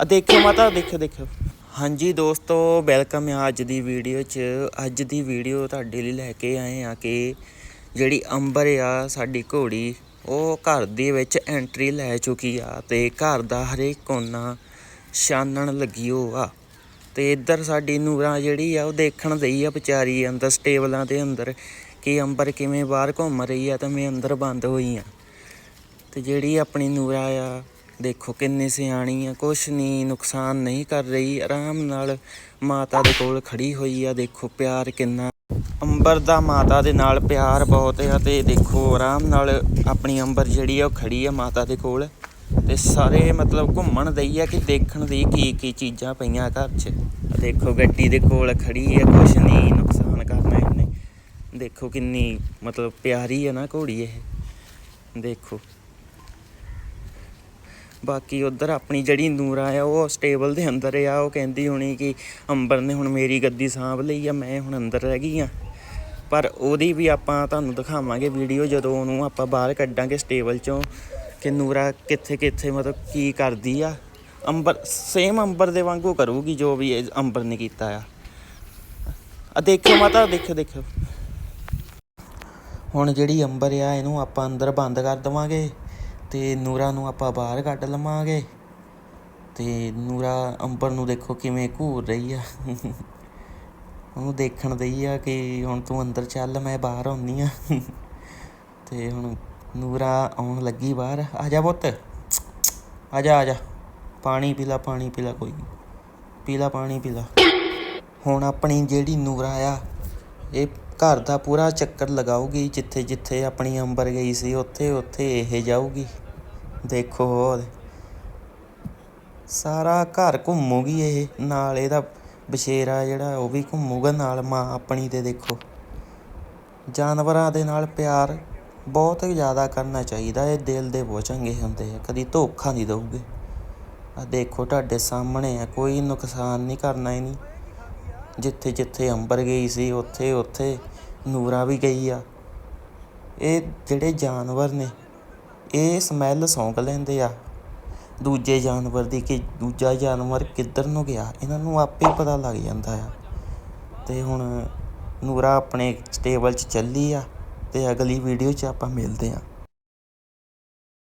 ਆ ਦੇਖਿਓ ਮਾਤਾ, ਦੇਖਿਓ ਦੇਖਿਓ। ਹਾਂਜੀ ਦੋਸਤੋ ਵੈਲਕਮ ਹੈ ਅੱਜ ਦੀ ਵੀਡੀਓ 'ਚ। ਅੱਜ ਦੀ ਵੀਡੀਓ ਤੁਹਾਡੇ ਲਈ ਲੈ ਕੇ ਆਏ ਆ ਕਿ ਜਿਹੜੀ ਅੰਬਰ ਆ, ਸਾਡੀ ਘੋੜੀ, ਉਹ ਘਰ ਦੇ ਵਿੱਚ ਐਂਟਰੀ ਲੈ ਚੁੱਕੀ ਆ ਤੇ ਘਰ ਦਾ ਹਰੇਕ ਕੋਨਾ ਛਾਨਣ ਲੱਗੀ ਹੋ ਆ। ਤੇ ਇੱਧਰ ਸਾਡੀ ਨੂਰਾਂ ਜਿਹੜੀ ਆ, ਉਹ ਦੇਖਣ ਦਈ ਆ ਵਿਚਾਰੀ ਅੰਦਰ, ਸਟੇਬਲਾਂ ਦੇ ਅੰਦਰ, ਕਿ ਅੰਬਰ ਕਿਵੇਂ ਬਾਹਰ ਘੁੰਮ ਰਹੀ ਆ ਤੇ ਮੈਂ ਅੰਦਰ ਬੰਦ ਹੋਈ ਆ। ਤੇ ਜਿਹੜੀ ਆਪਣੀ ਨੂਰਾ ਆ ਦੇਖੋ ਕਿੰਨੀ ਸਿਆਣੀ ਆ, ਕੁਛ ਨਹੀਂ ਨੁਕਸਾਨ ਨਹੀਂ ਕਰ ਰਹੀ। ਆਰਾਮ ਨਾਲ ਮਾਤਾ ਦੇ ਕੋਲ ਖੜੀ ਹੋਈ ਆ, ਦੇਖੋ ਪਿਆਰ ਕਿੰਨਾ। ਅੰਬਰ ਦਾ ਮਾਤਾ ਦੇ ਨਾਲ ਪਿਆਰ ਬਹੁਤ ਆ ਤੇ ਦੇਖੋ ਆਰਾਮ ਨਾਲ ਆਪਣੀ ਅੰਬਰ ਜਿਹੜੀ ਆ, ਉਹ ਖੜੀ ਆ ਮਾਤਾ ਦੇ ਕੋਲ। ਤੇ ਸਾਰੇ ਮਤਲਬ ਘੁੰਮਣ ਦਈ ਆ ਕਿ ਦੇਖਣ ਦੀ ਕੀ ਕੀ ਚੀਜ਼ਾਂ ਪਈਆਂ ਘਰ 'ਚ। ਦੇਖੋ ਗੱਡੀ ਦੇ ਕੋਲ ਖੜੀ ਆ, ਕੁਛ ਨਹੀਂ ਨੁਕਸਾਨ ਕਰਨਾ ਇਹਨੇ। ਦੇਖੋ ਕਿੰਨੀ ਮਤਲਬ ਪਿਆਰੀ ਆ ਨਾ ਘੋੜੀ ਇਹ। ਦੇਖੋ। ਬਾਕੀ ਉਧਰ ਆਪਣੀ ਜਿਹੜੀ ਨੂਰਾ ਆ ਉਹ ਸਟੇਬਲ ਦੇ ਅੰਦਰ ਆ, ਉਹ ਕਹਿੰਦੀ ਹੋਣੀ ਕਿ ਅੰਬਰ ਨੇ ਹੁਣ ਮੇਰੀ ਗੱਦੀ ਸਾਂਭ ਲਈ ਆ, ਮੈਂ ਹੁਣ ਅੰਦਰ ਰਹਿ ਗਈ ਆ। ਪਰ ਉਹਦੀ ਵੀ ਆਪਾਂ ਤੁਹਾਨੂੰ ਦਿਖਾਵਾਂਗੇ ਵੀਡੀਓ ਜਦੋਂ ਉਹਨੂੰ ਆਪਾਂ ਬਾਹਰ ਕੱਢਾਂਗੇ ਸਟੇਬਲ ਚੋਂ ਕਿ ਨੂਰਾ ਕਿੱਥੇ ਕਿੱਥੇ, ਮਤਲਬ ਕੀ ਕਰਦੀ ਆ। ਅੰਬਰ ਸੇਮ ਅੰਬਰ ਦੇ ਵਾਂਗੂ ਕਰੂਗੀ ਜੋ ਵੀ ਅੰਬਰ ਨੇ ਕੀਤਾ ਆ। ਆ ਦੇਖਿਓ ਮਾਤਾ, ਦੇਖਿਓ ਦੇਖਿਓ। ਹੁਣ ਜਿਹੜੀ ਅੰਬਰ ਆ, ਇਹਨੂੰ ਆਪਾਂ ਅੰਦਰ ਬੰਦ ਕਰ ਦਵਾਂਗੇ। ਅਤੇ ਨੂਰਾ ਨੂੰ ਆਪਾਂ ਬਾਹਰ ਕੱਢ ਲਵਾਂਗੇ। ਅਤੇ ਨੂਰਾ ਅੰਬਰ ਨੂੰ ਦੇਖੋ ਕਿਵੇਂ ਘੂਰ ਰਹੀ ਆ। ਉਹਨੂੰ ਦੇਖਣ ਦਈ ਆ ਕਿ ਹੁਣ ਤੂੰ ਅੰਦਰ ਚੱਲ, ਮੈਂ ਬਾਹਰ ਆਉਣੀ ਆ। ਤੇ ਹੁਣ ਨੂਰਾ ਆਉਣ ਲੱਗੀ ਬਾਹਰ। ਆ ਜਾ ਪੁੱਤ। ਆ ਜਾ ਆ ਜਾ। ਪਾਣੀ ਪੀਲਾ ਪਾਣੀ ਪੀਲਾ ਕੋਈ ਪੀਲਾ ਪਾਣੀ ਪੀਲਾ ਹੁਣ ਆਪਣੀ ਜਿਹੜੀ ਨੂਰਾ ਆ, ਇਹ ਘਰ ਦਾ ਪੂਰਾ ਚੱਕਰ ਲਗਾਊਗੀ, ਜਿੱਥੇ ਜਿੱਥੇ ਆਪਣੀ ਅੰਬਰ ਗਈ ਸੀ, ਉੱਥੇ ਉੱਥੇ ਇਹ ਜਾਊਗੀ। ਦੇਖੋ ਸਾਰਾ ਘਰ ਘੁੰਮੂਗੀ ਇਹ, ਨਾਲ ਇਹਦਾ ਬਸ਼ੇਰਾ ਜਿਹੜਾ, ਉਹ ਵੀ ਘੁੰਮੂਗਾ ਨਾਲ ਮਾਂ ਆਪਣੀ ਤੇ ਦੇਖੋ। ਜਾਨਵਰਾਂ ਦੇ ਨਾਲ ਪਿਆਰ ਬਹੁਤ ਜ਼ਿਆਦਾ ਕਰਨਾ ਚਾਹੀਦਾ, ਇਹ ਦਿਲ ਦੇ ਬਹੁਤ ਚੰਗੇ ਹੁੰਦੇ ਆ, ਕਦੀ ਧੋਖਾ ਨਹੀਂ ਦਊਗੇ। ਆ ਦੇਖੋ ਤੁਹਾਡੇ ਸਾਹਮਣੇ ਆ, ਕੋਈ ਨੁਕਸਾਨ ਨਹੀਂ ਕਰਨਾ ਇਹਨੀ। ਜਿੱਥੇ ਜਿੱਥੇ ਅੰਬਰ ਗਈ ਸੀ, ਉੱਥੇ ਉੱਥੇ ਨੂਰਾ ਵੀ ਗਈ ਆ। ਇਹ ਜਿਹੜੇ ਜਾਨਵਰ ਨੇ, ਇਹ ਸਮੈਲ ਸੌਂਕ ਲੈਂਦੇ ਆ। ਦੂਜੇ ਜਾਨਵਰ ਦੀ ਕਿ, ਦੂਜਾ ਜਾਨਵਰ ਕਿੱਧਰ ਨੂੰ ਗਿਆ, ਇਹਨਾਂ ਨੂੰ ਆਪੇ ਪਤਾ ਲੱਗ ਜਾਂਦਾ ਆ। ਤੇ ਹੁਣ ਨੂਰਾ ਆਪਣੇ ਟੇਬਲ 'ਚ ਚੱਲੀ ਆ, ਤੇ ਅਗਲੀ ਵੀਡੀਓ 'ਚ ਆਪਾਂ ਮਿਲਦੇ ਆ।